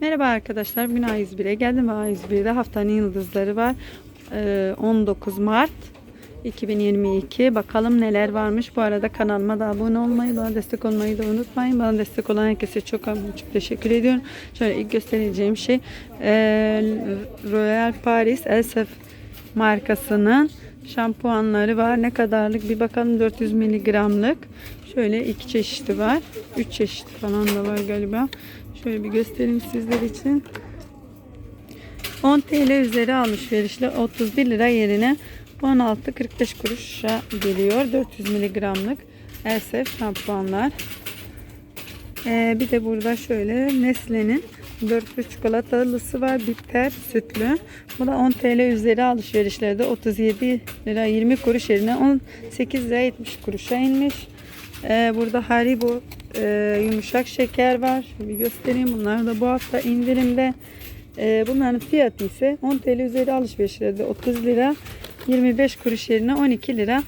Merhaba arkadaşlar. Bugün A101'e geldim. A101'de haftanın yıldızları var. Ee, 19 Mart 2022. Bakalım neler varmış. Bu arada kanalıma da abone olmayı, bana destek olmayı da unutmayın. Bana destek olan herkese çok çok teşekkür ediyorum. Şöyle ilk göstereceğim şey ee, Royal Paris Elsef markasının şampuanları var. Ne kadarlık bir bakalım 400 miligramlık. Şöyle iki çeşidi var. Üç çeşit falan da var galiba. Şöyle bir göstereyim sizler için. 10 TL üzeri alışverişle 31 lira yerine 16.45 kuruşa geliyor. 400 miligramlık Elsef şampuanlar. Ee, bir de burada şöyle Nestle'nin dörtlü çikolatalısı var. Bitter sütlü. Bu da 10 TL üzeri alışverişlerde 37 lira 20 kuruş yerine 18 lira 70 kuruşa inmiş. Ee, burada Haribo e, yumuşak şeker var. Şöyle göstereyim. Bunlar da bu hafta indirimde. Ee, bunların fiyatı ise 10 TL üzeri alışverişlerde 30 lira 25 kuruş yerine 12 lira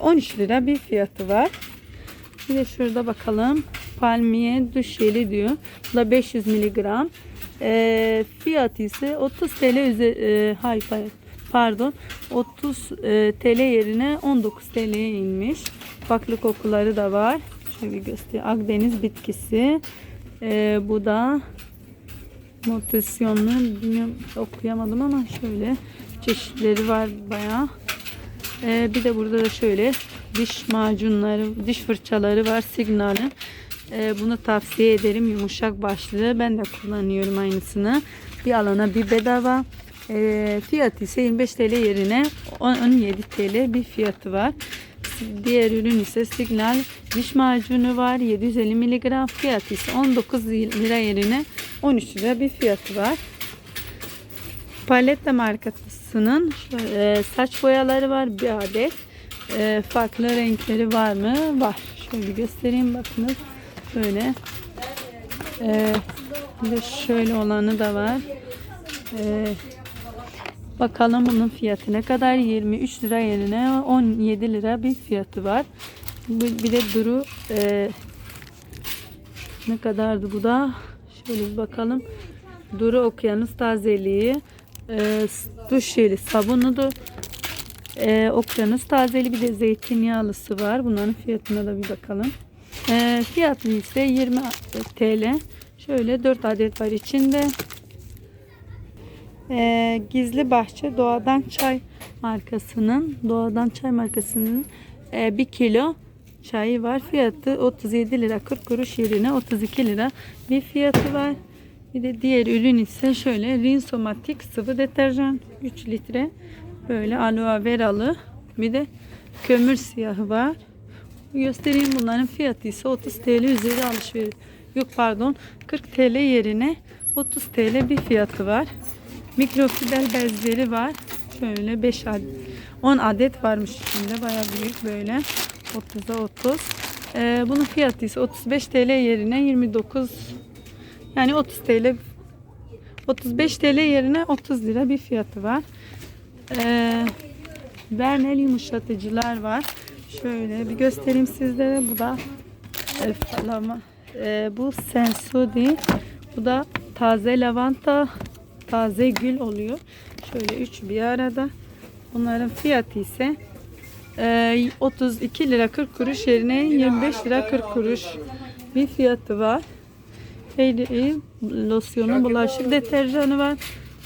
13 lira bir fiyatı var. Bir de şurada bakalım. Palmiye duş jeli diyor. Bu da 500 miligram. Ee, fiyatı ise 30 TL üzeri, e, pardon 30 e, TL yerine 19 TL'ye inmiş. Farklı kokuları da var. Şöyle göstereyim. Akdeniz bitkisi. Ee, bu da mutasyonlu bilmiyorum okuyamadım ama şöyle çeşitleri var bayağı. Ee, bir de burada da şöyle diş macunları, diş fırçaları var Signal'ın. Ee, bunu tavsiye ederim. Yumuşak başlı. Ben de kullanıyorum aynısını. Bir alana bir bedava. Ee, fiyatı ise 25 TL yerine 17 TL bir fiyatı var. Diğer ürün ise Signal diş macunu var. 750 mg fiyatı ise 19 lira yerine 13 lira bir fiyatı var. Palette markasının şöyle, saç boyaları var bir adet. E, farklı renkleri var mı? Var. Şöyle göstereyim bakınız. Şöyle. E, bir de şöyle olanı da var. E, bakalım bunun fiyatı ne kadar? 23 lira yerine 17 lira bir fiyatı var. Bir de duru e, ne kadardı bu da? Şöyle bir bakalım. Duru Okyanus tazeliği. E, duş jeli sabunudur. E, okyanus tazeli bir de zeytinyağlısı var. Bunların fiyatına da bir bakalım. E, fiyatı ise 20 TL. Şöyle 4 adet var içinde. E, Gizli Bahçe Doğadan Çay markasının Doğadan Çay markasının 1 kilo çayı var. Fiyatı 37 lira 40 kuruş yerine 32 lira bir fiyatı var. Bir de diğer ürün ise şöyle Rinsomatik sıvı deterjan 3 litre. Böyle aloe veralı. Bir de kömür siyahı var. Göstereyim bunların fiyatı ise 30 TL üzeri alışveriş. Yok pardon 40 TL yerine 30 TL bir fiyatı var. Mikrofiber bezleri var. Şöyle 5 adet 10 adet varmış içinde. Bayağı büyük böyle. 30'a 30. Ee, bunun fiyatı ise 35 TL yerine 29 yani 30 TL 35 TL yerine 30 lira bir fiyatı var. Ee, Vernel yumuşatıcılar var. Şöyle bir göstereyim sizlere. Bu da e, lava- e, bu Sensudi. Bu da taze lavanta, taze gül oluyor. Şöyle üç bir arada. Bunların fiyatı ise e, 32 lira 40 kuruş yerine 25 lira 40 kuruş bir fiyatı var. Fairy losyonu bulaşık deterjanı var.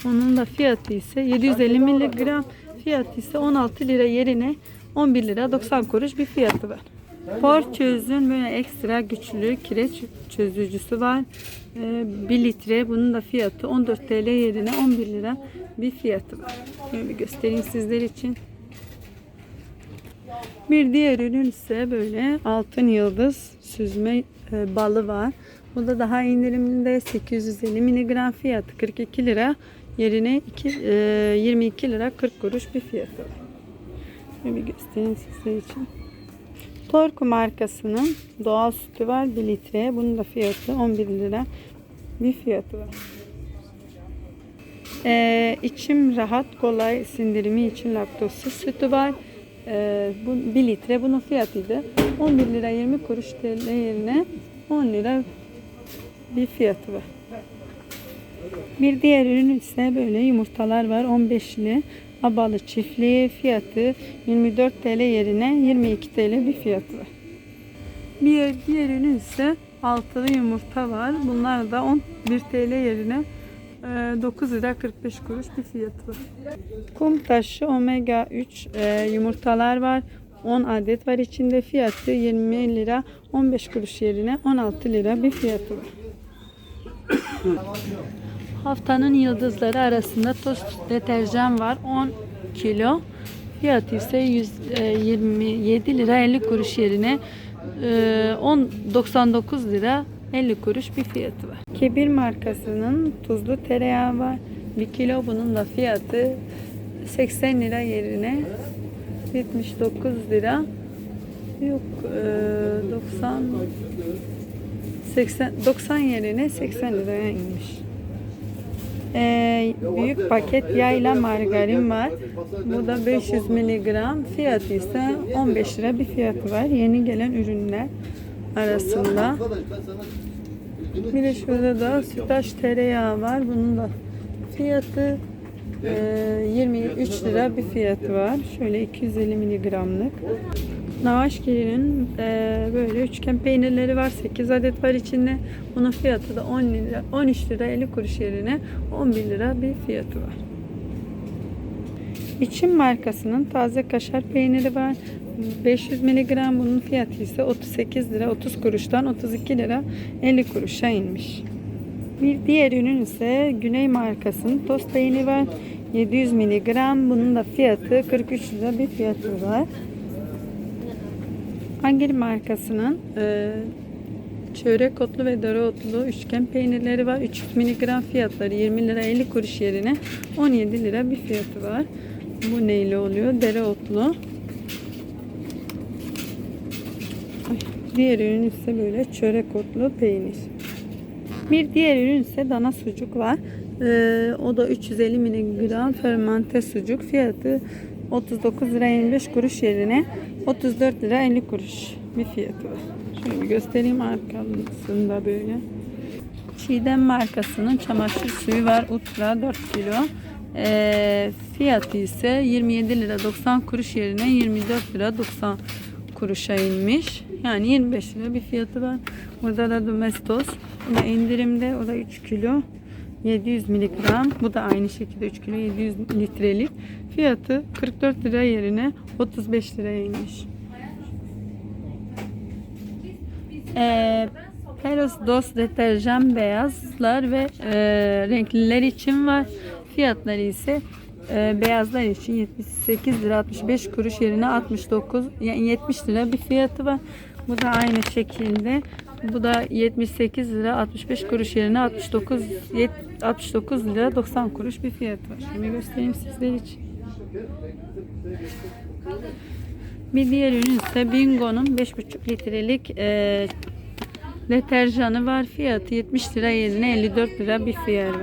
Onun da fiyatı ise 750 miligram. Fiyatı ise 16 lira yerine 11 lira 90 kuruş bir fiyatı var. Porçöz'ün böyle ekstra güçlü kireç çözücüsü var. Ee, 1 litre. Bunun da fiyatı 14 TL yerine 11 lira bir fiyatı var. Şöyle bir göstereyim sizler için. Bir diğer ürün ise böyle altın yıldız süzme e, balı var. Bu da daha indirimlinde 850 miligram fiyatı 42 lira yerine iki, e, 22 lira 40 kuruş bir fiyatı var. Şöyle göstereyim sizler için. Torku markasının doğal sütü var 1 litre. Bunun da fiyatı 11 lira bir fiyatı var. Ee, içim rahat kolay sindirimi için laktozsuz sütü var. Ee, bu 1 litre bunun fiyatıydı 11 lira 20 kuruş TL yerine 10 lira bir fiyatı var. Bir diğer ürün ise böyle yumurtalar var. 15'li abalı çiftli fiyatı 24 TL yerine 22 TL bir fiyatı. Bir diğer ürün ise altılı yumurta var. Bunlar da 11 TL yerine e, 9 lira 45 kuruş bir fiyatı var. Kum taşı omega 3 e, yumurtalar var. 10 adet var içinde fiyatı 20 lira 15 kuruş yerine 16 lira bir fiyatı var. Haftanın yıldızları arasında toz deterjan var 10 kilo. Fiyatı ise 127 lira 50 kuruş yerine e, 10 99 lira 50 kuruş bir fiyatı var. Kebir markasının tuzlu tereyağı var. 1 kilo bunun da fiyatı 80 lira yerine 79 lira. Yok e, 90 80 90 yerine 80 liraya inmiş. Ee, büyük paket yayla margarin var. Bu da 500 miligram. Fiyatı ise 15 lira bir fiyatı var. Yeni gelen ürünler arasında. Bir de şurada da sütaş tereyağı var. Bunun da fiyatı e, 23 lira bir fiyatı var. Şöyle 250 miligramlık. Navaşgiri'nin e, böyle üçgen peynirleri var. 8 adet var içinde. Bunun fiyatı da 10 lira, 13 lira 50 kuruş yerine 11 lira bir fiyatı var. İçim markasının taze kaşar peyniri var. 500 miligram bunun fiyatı ise 38 lira 30 kuruştan 32 lira 50 kuruşa inmiş. Bir diğer ürün ise Güney markasının tost peyniri var. 700 miligram bunun da fiyatı 43 lira bir fiyatı var. Angel markasının e, çörek otlu ve dereotlu üçgen peynirleri var. 300 miligram fiyatları 20 lira 50 kuruş yerine 17 lira bir fiyatı var. Bu neyle oluyor? Dereotlu. Ay, Diğer ürün ise böyle çörek otlu peynir. Bir diğer ürün ise dana sucuk var. Ee, o da 350 miligram fermente sucuk. Fiyatı 39 lira 25 kuruş yerine 34 lira 50 kuruş bir fiyatı var. Şöyle bir göstereyim arkasında böyle. Çiğdem markasının çamaşır suyu var. Ultra 4 kilo. Ee, fiyatı ise 27 lira 90 kuruş yerine 24 lira 90 kuruşa inmiş. Yani 25 lira bir fiyatı var. Burada da Domestos. Da indirimde. O da 3 kilo. 700 miligram. Bu da aynı şekilde 3 kilo 700 litrelik. Fiyatı 44 lira yerine 35 liraya inmiş. Ee, Peros Dos deterjan beyazlar ve e, renkliler için var. Fiyatları ise e, beyazlar için 78 lira 65 kuruş yerine 69 yani 70 lira bir fiyatı var. Bu da aynı şekilde. Bu da 78 lira 65 kuruş yerine 69 yet- 69 lira 90 kuruş bir fiyatı var. Şimdi göstereyim sizler için. Bir diğer ürün ise Bingo'nun 5,5 litrelik e, deterjanı var. Fiyatı 70 lira yerine 54 lira bir fiyat var.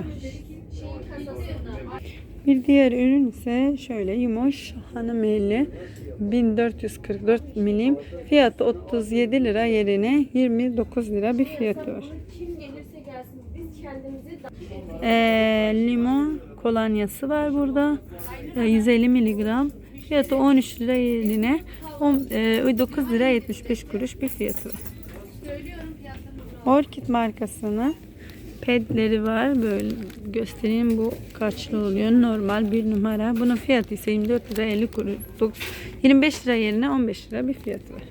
Bir diğer ürün ise şöyle Yumoş hanım eli 1444 milim fiyatı 37 lira yerine 29 lira bir fiyatı var. Ee, limon kolonyası var burada. Ee, 150 miligram. Fiyatı 13 lira yerine 10, e, 9 lira 75 kuruş bir fiyatı var. Orkid markasının pedleri var. Böyle göstereyim bu kaçlı oluyor. Normal bir numara. Bunun fiyatı ise 24 lira 50 kuruş. Dok- 25 lira yerine 15 lira bir fiyatı var.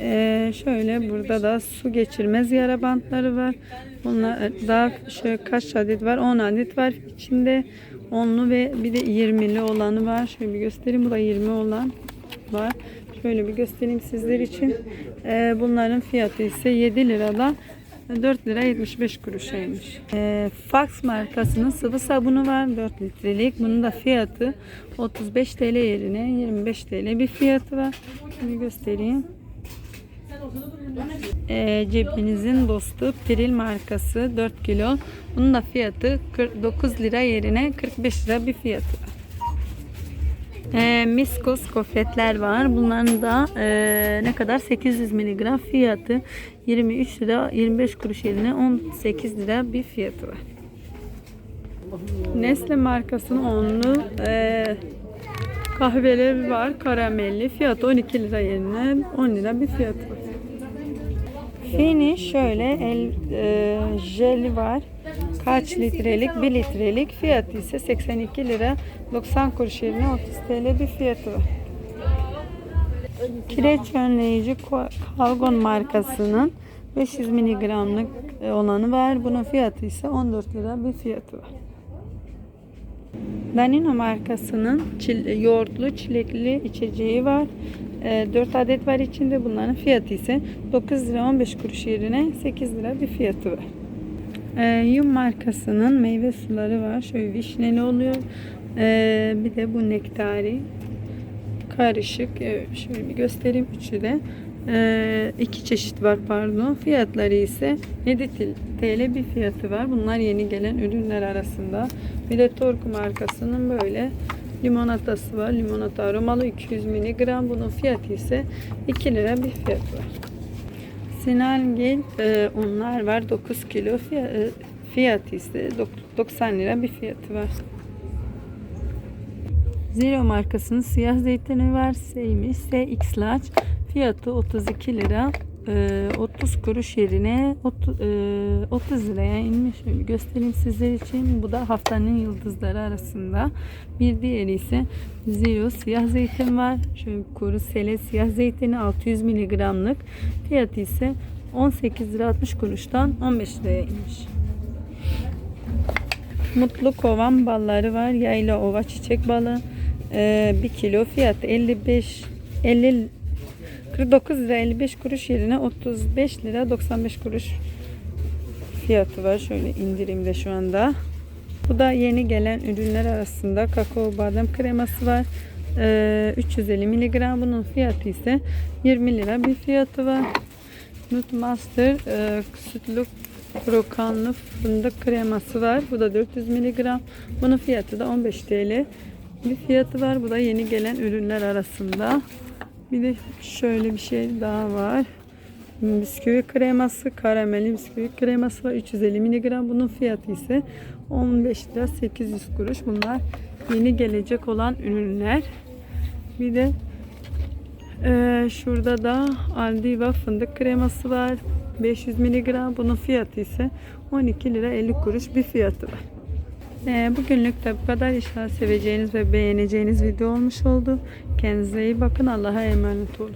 Ee, şöyle burada da su geçirmez yara bantları var. Bunlar daha şöyle kaç adet var? 10 adet var içinde. 10'lu ve bir de 20'li olanı var. Şöyle bir göstereyim. Bu da 20 olan var. Şöyle bir göstereyim sizler için. Ee, bunların fiyatı ise 7 liradan 4 lira 75 kuruşaymış. Ee, Fax markasının sıvı sabunu var 4 litrelik. Bunun da fiyatı 35 TL yerine 25 TL bir fiyatı var. Şimdi göstereyim. Ee, cebinizin dostu Piril markası 4 kilo. Bunun da fiyatı 49 lira yerine 45 lira bir fiyatı var. Ee, Miskos kofretler var. Bunların da ee, ne kadar 800 miligram fiyatı 23 lira 25 kuruş yerine 18 lira bir fiyatı var. Nestle markasının onlu e, kahveleri var. Karamelli. Fiyatı 12 lira yerine 10 lira bir fiyatı var. Finish şöyle el e, jeli var. Kaç litrelik? 1 litrelik. Fiyatı ise 82 lira 90 kuruş yerine 30 TL bir fiyatı var. Kireç önleyici Kalgon markasının 500 miligramlık e, olanı var. Bunun fiyatı ise 14 lira bir fiyatı var. Danino markasının çil- yoğurtlu çilekli içeceği var. 4 adet var içinde. Bunların fiyatı ise 9 lira 15 kuruş yerine 8 lira bir fiyatı var. E, Yum markasının meyve suları var. Şöyle vişneli oluyor. E, bir de bu nektari karışık. Evet, şöyle bir göstereyim. Üçü de e, iki çeşit var pardon. Fiyatları ise 7 TL bir fiyatı var. Bunlar yeni gelen ürünler arasında. Bir de Torku markasının böyle limonatası var. Limonata aromalı 200 mg. Bunun fiyatı ise 2 lira bir fiyatı var. Sinalgil e, unlar var. 9 kilo fiyat, e, fiyatı ise dok- 90 lira bir fiyatı var. Zero markasının siyah zeytini var. Seymi SX Large. Fiyatı 32 lira. Ee, 30 kuruş yerine 30, e, 30 liraya inmiş. Şöyle göstereyim sizler için. Bu da haftanın yıldızları arasında. Bir diğeri ise Zero siyah zeytin var. Şöyle kuru sele siyah zeytini 600 miligramlık. Fiyatı ise 18 lira 60 kuruştan 15 liraya inmiş. Mutlu kovan balları var. Yayla ova çiçek balı. Ee, 1 kilo fiyatı 55 50 49 lira 55 kuruş yerine 35 lira 95 kuruş fiyatı var. Şöyle indirimde şu anda. Bu da yeni gelen ürünler arasında kakao badem kreması var. Ee, 350 miligram. Bunun fiyatı ise 20 lira bir fiyatı var. Nut Master e, sütlü krokanlı fındık kreması var. Bu da 400 miligram. Bunun fiyatı da 15 TL. Bir fiyatı var. Bu da yeni gelen ürünler arasında. Bir de şöyle bir şey daha var. Bisküvi kreması, karamelli bisküvi kreması var. 350 miligram. Bunun fiyatı ise 15 lira 800 kuruş. Bunlar yeni gelecek olan ürünler. Bir de ee, şurada da Aldiva fındık kreması var. 500 miligram. Bunun fiyatı ise 12 lira 50 kuruş bir fiyatı var. Ee, bugünlük de bu kadar. İnşallah seveceğiniz ve beğeneceğiniz video olmuş oldu. Kendinize iyi bakın. Allah'a emanet olun.